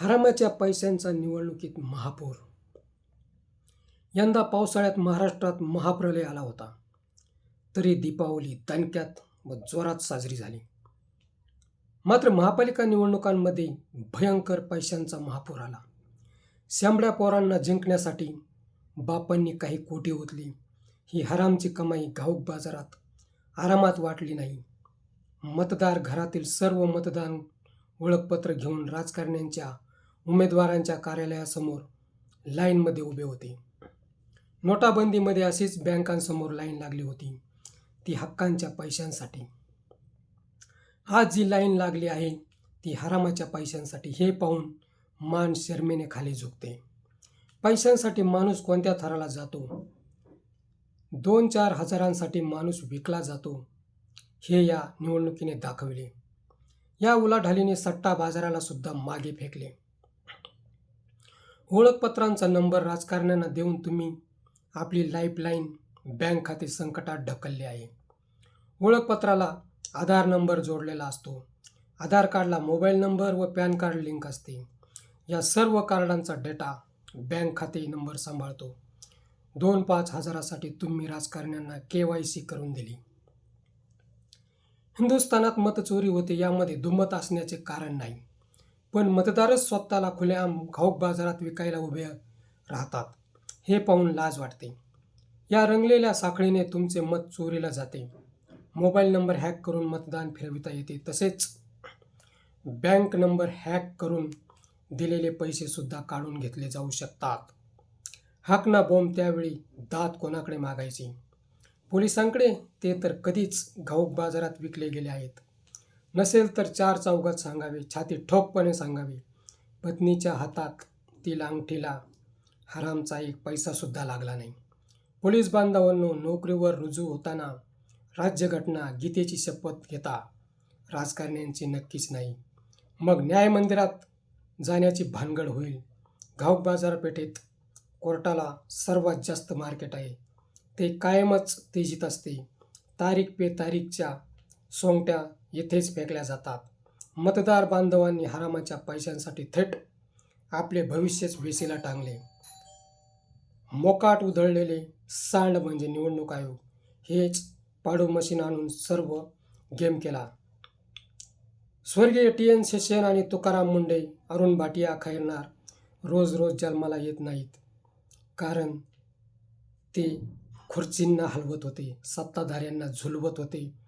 हरामाच्या पैशांचा निवडणुकीत महापूर. यंदा पावसाळ्यात महाराष्ट्रात महाप्रलय आला होता. तरी दीपावली दणक्यात व जोरात साजरी झाली. मात्र महापालिका निवडणुकांमध्ये भयंकर पैशांचा महापूर आला. शांबड्या पोरांना जिंकण्यासाठी बापांनी काही कोटी ओतली. ही हरामची कमाई घाऊक बाजारात आरामात वाटली नाही. मतदार घरातील सर्व मतदान ओळखपत्र घेऊन राजकारण्यांच्या उमेदवारांच्या कार्यालयासमोर लाईनमध्ये उभे होते. नोटाबंदीमध्ये अशीच बँकांसमोर लाईन लागली होती. ती हक्कांच्या पैशांसाठी. आज जी लाईन लागली आहे ती हरामाच्या पैशांसाठी. हे पाहून मान शर्मेने खाली झुकते. पैशांसाठी माणूस कोणत्या थराला जातो? दोन चार हजारांसाठी माणूस विकला जातो. हे या निवडणुकीने दाखविले. या उलाढालीने सट्टा बाजाराला सुद्धा मागे फेकले. ओळखपत्रांचा नंबर राजकारण्यांना देऊन तुम्ही आपली लाईफलाईन बँक खाते संकटात ढकलले आहे. ओळखपत्राला आधार नंबर जोडलेला असतो. आधार कार्डला मोबाईल नंबर व पॅन कार्ड लिंक असते. या सर्व कार्डांचा डेटा बँक खाते नंबर सांभाळतो. दोन पाच हजारासाठी तुम्ही राजकारण्यांना के वाय सी करून दिली. हिंदुस्थानात मतचोरी होते यामध्ये दुमत असण्याचे कारण नाही. पण मतदारच स्वतःला खुलेआम घाऊक बाजारात विकायला उभे राहतात हे पाहून लाज वाटते. या रंगलेल्या साखळीने तुमचे मत चोरीला जाते. मोबाईल नंबर हॅक करून मतदान फिरविता येते. तसेच बँक नंबर हॅक करून दिलेले पैसेसुद्धा काढून घेतले जाऊ शकतात. हाक ना बॉम्ब त्यावेळी दात कोणाकडे मागायचे? पोलिसांकडे ते तर कधीच घाऊक बाजारात विकले गेले आहेत. नसेल तर चार चौघात सांगावे छाती ठोकपणे सांगावे. पत्नीच्या हातात ती अंगठीला हरामचा एक पैसासुद्धा लागला नाही. पोलीस बांधवांनो नोकरीवर रुजू होताना राज्यघटना गीतेची शपथ घेता राजकारण्यांची नक्कीच नाही. मग न्याय मंदिरात जाण्याची भानगड होईल. घाऊक बाजारपेठेत कोर्टाला सर्वात जास्त मार्केट आहे. ते कायमच तेजीत असते. तारीख पे तारीखच्या सोंगट्या येथेच फेकल्या जातात. मतदार बांधवांनी हरामाच्या पैशांसाठी थेट आपले भविष्यच वेसीला टांगले. मोकाट उधळलेले सांड म्हणजे निवडणूक आयोग. हेच पाडू मशीन आणून सर्व गेम केला. स्वर्गीय टी एन शेषन आणि तुकाराम मुंडे अरुण भाटिया खैरनार रोज रोज जन्माला येत नाहीत. कारण ते खुर्चींना हलवत होते सत्ताधाऱ्यांना झुलवत होते.